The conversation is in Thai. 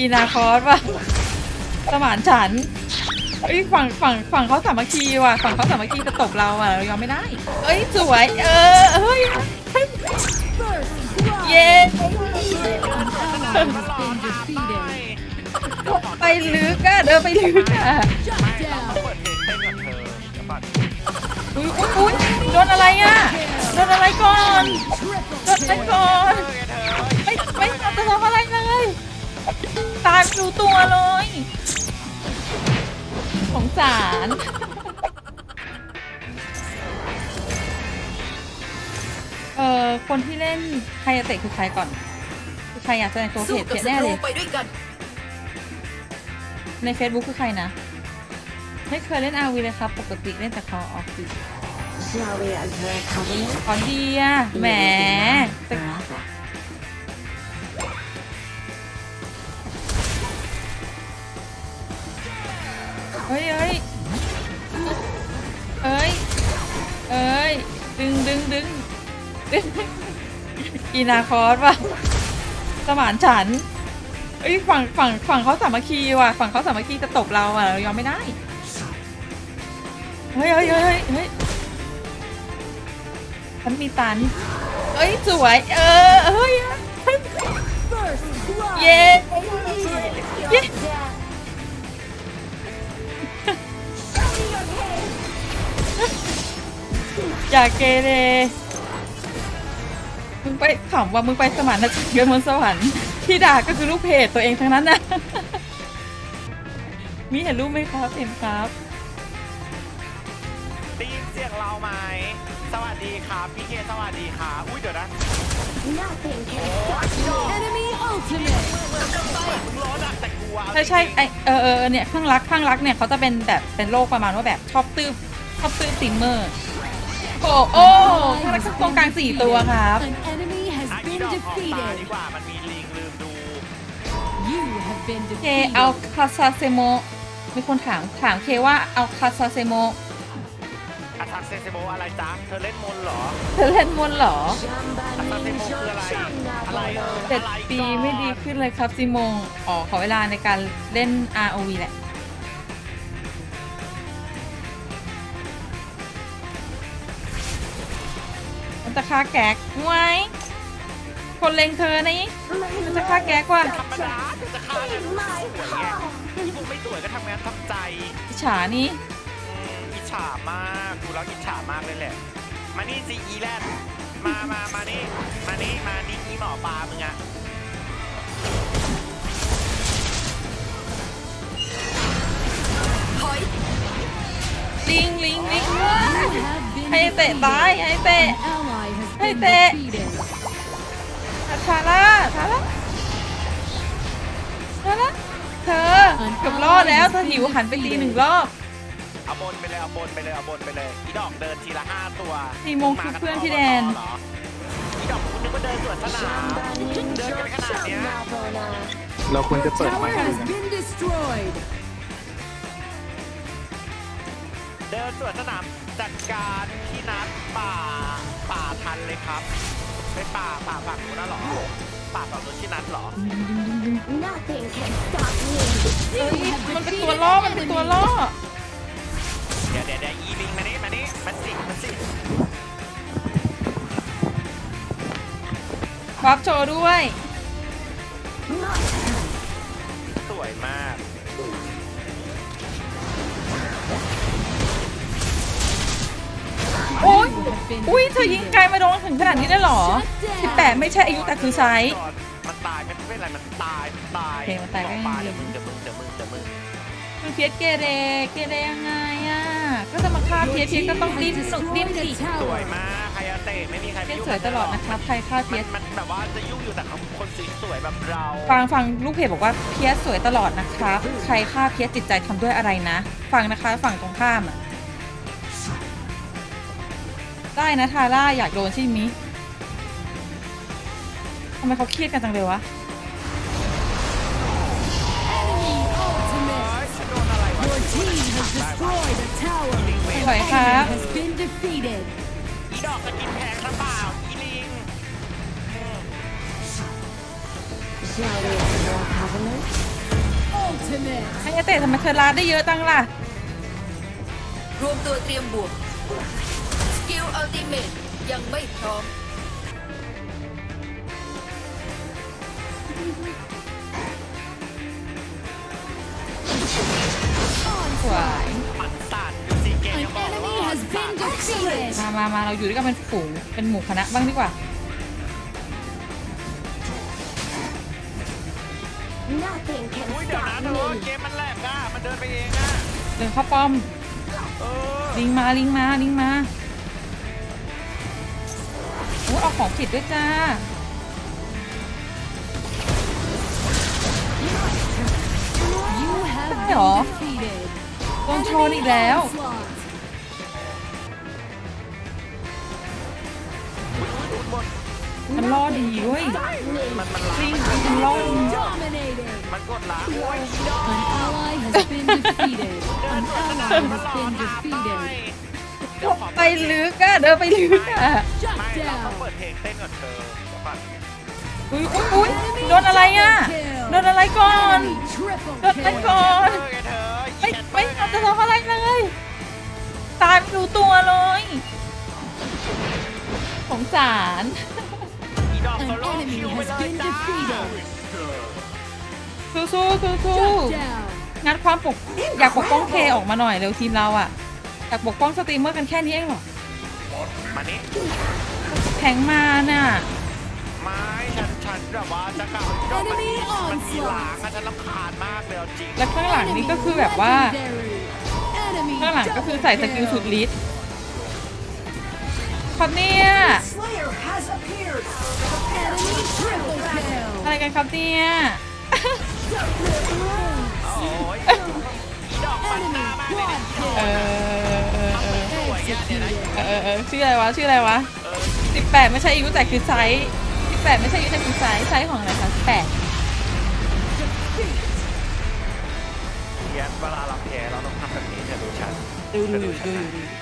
อีนาคอสว่ะสมานฉันเอ้ยฝั่งฝั่งฝั่งเขาสามัคคีว่ะฝั่งเขาสามัคคีจะตบเราอะเรายอมไม่ได้ เอ้ยสวย เออเฮ้ยเย้ไปลึกอะเดินไปลึกอะ Shut ต้อง down. เปิดเพลงเต้นกับเธอเดี๋ยวก่อนอุ้ยอุ้ยอุ้ยโดนอะไรอะโดนอะไรก่อนโดนอะไรก่อนไงเธอไม่ไม่จะทำอะไร ตายไม่รู้ตัวเลยสงสาร เอ่อ คนที่เล่นไฮยาเตะคือใครก่อนคือใครอยากแสดงตัวเพสู้จกับเพจศัแน่ตเลรูย ไปด้วยกัน ใน Facebook คือใครนะ ไม่เคยเล่นอาวีเลยครับ ปกติเล่นแต่ Call of Duty Shall we enter a covenant? ขอดีอะแหม อีนาคอสว่ะสมานฉันเอ้ยฝั่งฝั่งฝั่งเขาสามัคคีว่ะฝั่งเขาสามัคคีจะตบเราอะเรายอมไม่ได้เฮ้ยเฮ้ยเฮ้ยเฮ้ยฉันมีตันเอ้ยสวยเออเฮ้ยเย้เย้อย่าเกเร มึงไปขำว่ามึงไปสมานนะเกินบนสวรรค์ที่ด่าก็คือลูกเพจตัวเองทั้งนั้นนะมีเห็นรูปไหมครับเห็นครับได้ยินเสียงเราไหมสวัสดีครับพี่เคสวัสดีครับอุ้ยเดี๋ยวนะ Nothing can stop me. Enemy ultimate. มึงร้อนอะแต่กลัวใช่ใช่ไอเออเออเนี่ยข้างรักข้างรักเนี่ยเขาจะเป็นแบบเป็นโรคประมาณว่าแบบชอบตื้มชอบตื้มติมเมอร์ โอ้โอ้ข้างรักตรงกลางสี่ตัวครับ An enemy has ไอ้ที่ been ดอกออกตาดี defeated. กว่ามันมีลิงลืมดู You have been เคเอา defeated. คาซาเซโมมีคนถามถามเคว่าเอาคาซาเซโมอัตักเซเซโบอะไรจ๊ะเธอเล่นมนต์เหรอเธอเล่นมนต์เหรออัตักเซโมคืออะไร อะไรเออเจ็ดอะไรปีก่อนไม่ดีขึ้นเลยครับซิโมงอ๋อขอเวลาในการเล่น ROV แหละ มันจะฆ่าแก๊กไว้ คนเล็งเธอนี่มันจะฆ่าแก๊กว่ะธรรมดาเธอจะฆ่ากันสวยไงที่มึงไม่สวยก็ทำงานทำใจอิจฉานี่อืมอิจฉามากดูแล้วอิจฉามากเลยแหละ มานี่ซีอีแลนด์มามามานี่ มานี่ มานี่นี่หมอปลามึงอะถอยลิงลิงลิง You have been ให้เตะ defeated. ตายให้เตะ An ally has Hey, been Tệ. defeated. ทาร่าทาร่าทาร่าเธอเกับรอดแล้วเธอหิวหันไปตีหนึ่งรอบเอาบนไปเลยเอาบนไปเลยเอาบนไปเลยอีดอกเดินทีละห้าตัวสี่โมงคือเพื่อนพี่แดนเหรออีดอกคุณนึกว่าเดินสวนสนามเดินกันขนาดเนี้ยเราควรจะเปิดไม Tower ค์ดู has นะ been destroyed. เดินสวนสนามจัดการที่นัดป่าป่า ทันเลยครับไปป่าป่าฝั่งนู้นนะเหรอป่าฝั่งนู้นที่นัดเหรอ Nothing can stop me. เอ้ยมันเป็นตัวล่อ มันเป็นตัวล่อ เดี๋ยวเดี๋ยวเดี๋ยวอีลิงมานี่มานี่มาสิมาสิบัฟโชว์ด้วยสวยมาก โอ้ย You have been อุ้ยเธอยิงไกลมาโดนถึงขนาดนี้ได้เหรอ Shut สิบ down. แปดไม่ใช่อายุแต่คือไซส์ก่อนมันตายไม่เป็นไรมันตายมันตายโอเคมันตายก็ยังดีปลเดี๋ยวมึงเดี๋ยวมึงเดี๋ยวมึงเดี๋ยวมึงมันเพียสเกเรเกเรยังไงอะ ก็จะมาฆ่าเพียสเพียสก็ต้องดิ้นหนุกดิ้นสิส Tower. วยมากใครจะเตะไม่มีใครเพีไปยสยุ่งสวยตลอดนะครับ ใครฆ่าเพียส มันมันแบบว่าจะยุ่งอยู่แต่กับคนสวยๆแบบเราฟังฟังลูกเพจบอกว่าเพียสสวยตลอดนะครับ ใครฆ่าเพียสจิตใจทำด้วยอะไรนะ ฟังนะคะฝั่งตรงข้ามอะ ได้นะทาร่าอยากโดนใช่ไหมทำไมเขาเครียดกันจังเลยวะ Enemy ultimate. โดนอะไรวะ Your team has destroyed a tower. สวยครับอีดอกจะกินแพงหรือเปล่าอีลิง Shall we enter a covenant? ตะทำไมเธอลาดได้เยอะจังล่ะ รวมตัวเตรียมบวก ติเมตยังไม่พร้อมสวยปัดสั่นดูสิเกม An ยังบอกเลยว่า enemy has been defeated. มามามาเราอยู่ด้วยกันเป็นฝูงเป็นหมู่คณะบ้างดีกว่า Nothing can อุ้ยเดี๋ยวนะ stop เธอ me. เกมมันแหลกอะ มันเดินไปเองอะ เดินเข้าป้อม เออลิงมาลิงมาลิงมาโอ้เอาของผิดด้วยจ้า You have Ay, been oh. defeated. โดนชนอีกแล้ว Onslaught. มันล่อดีเว้ยมันมันล้าจริงมันมันล่อดี Dominating. มันกดล้าโอ้ย An ally has been defeated. An ally has been defeated. เดี๋ยวขอไปลึกอะเดินไปลึกอะไม่เราต้องเปิดเพลงเต้นก่อนเธอเดี๋ยวก่อนอุ้ยอุ้ยอุ้ยโดนอะไรอะโดนอะไรก่อนโดนอะไรก่อนเธอไงเธอไม่ไม่ทำจะทำอะไรเลย ตายไม่รู้ตัวเลยสงสารอีดอกโซโล่คิวไปเลยจ้าสู้สู้สู้สู้งัดความปกอยากปกป้องเคออกมาหน่อยเร็วทีมเราอะ อยากปกป้องสตรีมเมอร์กันแค่นี้เองเหรอมานี่แทงมาน่ะ ไม่ฉันฉันแบบว่าจะกล่าวอีดอกมัน Enemy มันมีห onslaught ลังอะฉันรำคาญมากเลยเอาจริง แล้วข้างหลังนี่ก็คือแบบว่า Legendary. Enemy ข้างหลังก็คือ double ใส่สกิล kill. สุดฤทธิ์ครับเนี่ย Enemy triple kill. อะไรกันครับเนี่ย โอ้ยอีดอกมันห Enemy น้ามากเลย quad เอ kill. อเออเอ อสวยอะเนี่ยนะเออเออเออชื่ออะไรวะชื่ออะไรวะเออสิบแปดไม่ใช่อายุแต่คือไซส์สิบแปดไม่ใช่อายุแต่คือไซส์ไซส์ของอะไรคะสิบแปดเรียนเวลาเราแพ้เราต้องทำแบบนี้เธอดูฉันดูดูเธอดูฉันดูนะดูฉันเธอ